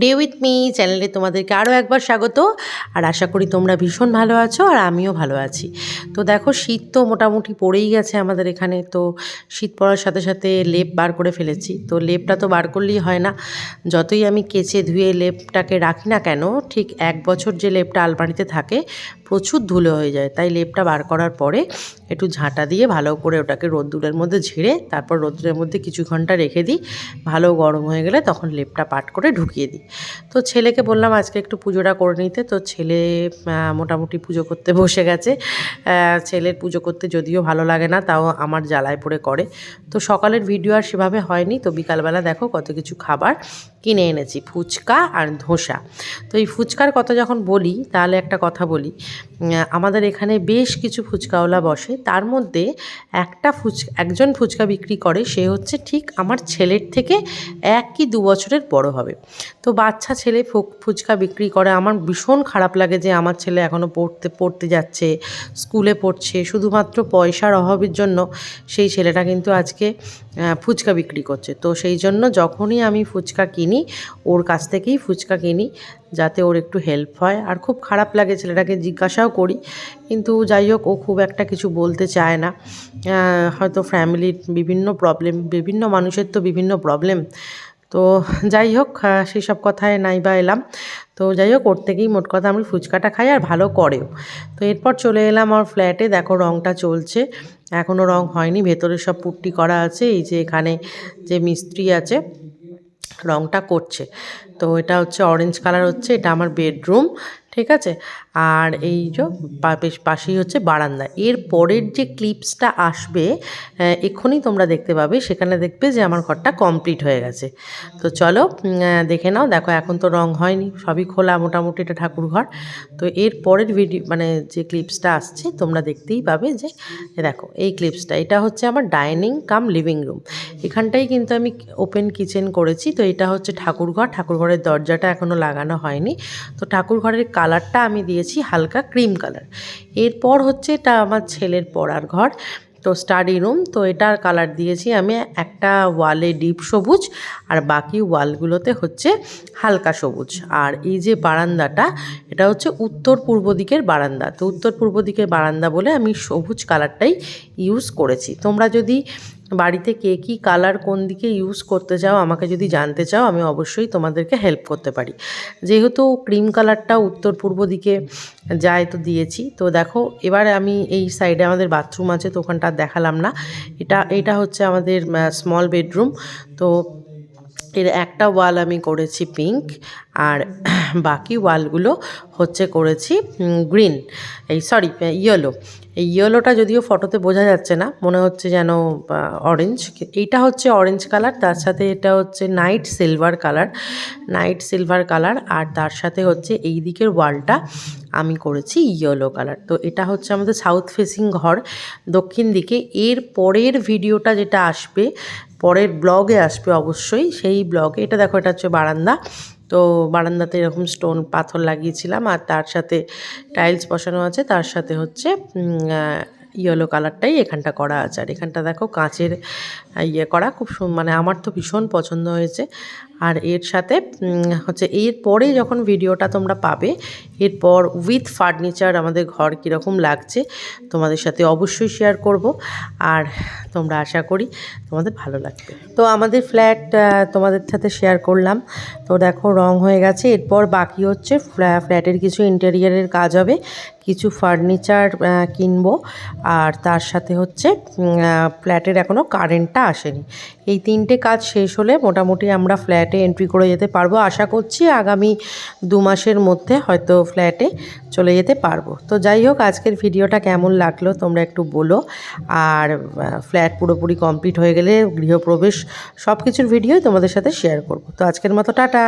Day with me চ্যানেলে তোমাদেরকে আরও একবার স্বাগত। আর আশা করি তোমরা ভীষণ ভালো আছো আর আমিও ভালো আছি। তো দেখো, শীত তো মোটামুটি পড়েই গেছে আমাদের এখানে। তো শীত পড়ার সাথে সাথে লেপ বার করে ফেলেছি। তো লেপটা তো বার করলেই হয় না। যতই আমি কেচে ধুয়ে লেপটাকে রাখি না কেন, ঠিক এক বছর যে লেপটা আলমারিতে থাকে প্রচুর ধুলো হয়ে যায়, তাই লেপটা বার করার পরে একটু ঝাঁটা দিয়ে ভালো করে ওটাকে রোদ্দুরের মধ্যে ঝেড়ে তারপর রোদ্দুরের মধ্যে কিছু ঘণ্টা রেখে দিই। ভালো গরম হয়ে গেলে তখন লেপটা পাট করে ঢুকিয়ে দিই। তো ছেলেকে বললাম আজকে একটু পুজোটা করে নিতে, তো ছেলে মোটামুটি পুজো করতে বসে গেছে। ছেলের পুজো করতে যদিও ভালো লাগে না, তাও আমার জ্বালায় পড়ে করে। তো সকালের ভিডিও আর সেভাবে হয়নি, তো বিকালবেলা দেখো কত কিছু খাবার। কিনে এনেছি, ফুচকা আর ধোসা। তো এই ফুচকার কথা যখন বলি, তাহলে একটা কথা বলি। আমাদের এখানে বেশ কিছু ফুচকাওয়ালা বসে। তার মধ্যে একটা ফুচকা একজন ফুচকা বিক্রি করে, সে হচ্ছে ঠিক আমার ছেলের থেকে এক কি দু বছরের বড় হবে। তো বাচ্চা ছেলে ফুচকা বিক্রি করে, আমার ভীষণ খারাপ লাগে যে আমার ছেলে এখনও পড়তে পড়তে যাচ্ছে, স্কুলে পড়ছে, শুধুমাত্র পয়সার অভাবের জন্য সেই ছেলেটা কিন্তু আজকে ফুচকা বিক্রি করছে। তো সেই জন্য যখনই আমি ফুচকা কিনি, ওর কাছ থেকেই ফুচকা কিনি। যাতে ওর একটু হেল্প হয়। আর খুব খারাপ লাগে ছেলেটাকে জিজ্ঞাসাও করি। কিন্তু যাই হোক ও খুব একটা কিছু বলতে চায় না। হয়তো ফ্যামিলির বিভিন্ন প্রবলেম বিভিন্ন মানুষের তো বিভিন্ন প্রবলেম তো যাই হোক আহ, সেসব কথায় নাই বা এলাম। তো যাই হোক ওর থেকেই মোট কথা আমি ফুচকাটা খাই আর ভালো করেও। তো এরপর চলে এলাম আমার ফ্ল্যাটে দেখো রঙটা চলছে। এখনও রঙ হয়নি। ভেতরে সব পুট্টি করা আছে। এই যে এখানে যে মিস্ত্রি আছে রংটা করছে। তো এটা হচ্ছে অরেঞ্জ কালার হচ্ছে এটা আমার বেডরুম ঠিক আছে? আর এই যে বেশ পাশেই হচ্ছে বারান্দা। এর পরের যে ক্লিপসটা আসবে এক্ষুনি তোমরা দেখতে পাবে। সেখানে দেখবে যে আমার ঘরটা কমপ্লিট হয়ে গেছে। তো চলো দেখে নাও। দেখো, এখন তো রং হয়নি। সবই খোলা মোটামুটি এটা ঠাকুর ঘর। তো এর পরের ভিডিও মানে যে ক্লিপসটা আসছে, তোমরা দেখতেই পাবে যে দেখো, এই ক্লিপসটা এটা হচ্ছে আমার ডাইনিং কাম লিভিং রুম এখানটাই কিন্তু আমি ওপেন কিচেন করেছি। তো এটা হচ্ছে ঠাকুরঘর ঠাকুরঘরের দরজাটা এখনও লাগানো হয়নি। তো ঠাকুরঘরের কালারটা আমি দিয়েছি হালকা ক্রিম কালার। এরপর হচ্ছে এটা আমার ছেলের পড়ার ঘর, তো স্টাডি রুম তো এটার কালার দিয়েছি আমি একটা ওয়ালে ডিপ সবুজ আর বাকি ওয়ালগুলোতে হচ্ছে হালকা সবুজ। আর এই যে বারান্দাটা, এটা হচ্ছে উত্তর পূর্ব দিকের বারান্দা। তো উত্তর পূর্ব দিকের বারান্দা বলে আমি সবুজ কালারটাই ইউজ করেছি। তোমরা যদি বাড়িতে কে কী কালার কোন দিকে ইউজ করতে চাও, আমাকে যদি জানতে চাও, আমি অবশ্যই তোমাদেরকে হেল্প করতে পারি। যেহেতু ক্রিম কালারটা উত্তর পূর্ব দিকে যায় তো দিয়েছি। তো দেখো, এবার আমি এই সাইডে আমাদের বাথরুম আছে, তো ওখানটা দেখালাম না। এটা এটা হচ্ছে আমাদের স্মল বেডরুম তো এর একটা ওয়াল আমি করেছি পিঙ্ক আর বাকি ওয়ালগুলো হচ্ছে করেছি গ্রিন। এই সরি ইয়েলো। এই ইয়েলোটা যদিও ফটোতে বোঝা যাচ্ছে না, মনে হচ্ছে যেন অরেঞ্জ এইটা হচ্ছে অরেঞ্জ কালার তার সাথে এটা হচ্ছে night silver colour night silver colour আর তার সাথে হচ্ছে এই দিকের ওয়ালটা। আমি করেছি ইয়েলো কালার। তো এটা হচ্ছে আমাদের সাউথ ফেসিং ঘর। দক্ষিণ দিকে এর পরের ভিডিওটা যেটা আসবে, পরের ব্লগে আসবে অবশ্যই, সেই ব্লগে এটা দেখো, এটা হচ্ছে বারান্দা। তো বারান্দাতে এরকম স্টোন পাথর লাগিয়েছিলাম আর তার সাথে টাইলস বসানো আছে। তার সাথে হচ্ছে ইয়েলো কালারটাই এখানটা করা আছে। আর এখানটা দেখো, কাঁচের ইয়ে করা। খুব মানে আমার তো ভীষণ পছন্দ হয়েছে। আর এর সাথে হচ্ছে এর পরে যখন ভিডিওটা তোমরা পাবে, এরপর উইথ ফার্নিচার আমাদের ঘর কীরকম লাগছে, তোমাদের সাথে অবশ্যই শেয়ার করব। আর তোমরা আশা করি তোমাদের ভালো লাগবে। তো আমাদের ফ্ল্যাট তোমাদের সাথে শেয়ার করলাম। তো দেখো রং হয়ে গেছে, এরপর বাকি হচ্ছে ফ্ল্যা- ফ্ল্যাটের কিছু ইন্টেরিয়ারের কাজ হবে, কিছু ফার্নিচার কিনবো। আর তার সাথে হচ্ছে ফ্ল্যাটের এখনও কারেন্টটা আসেনি। এই তিনটে কাজ শেষ হলে মোটামুটি আমরা ফ্ল্যাটে এন্ট্রি করে যেতে পারব। আশা করছি আগামী দু মাসের মধ্যে হয়তো ফ্ল্যাটে চলে যেতে পারব। তো যাই হোক, আজকের ভিডিওটা কেমন লাগল তোমরা একটু বলো। আর ফ্ল্যাট পুরোপুরি কমপ্লিট হয়ে গেলে গৃহপ্রবেশ সব কিছুর ভিডিওই তোমাদের সাথে শেয়ার করব। তো আজকের মতো টাটা।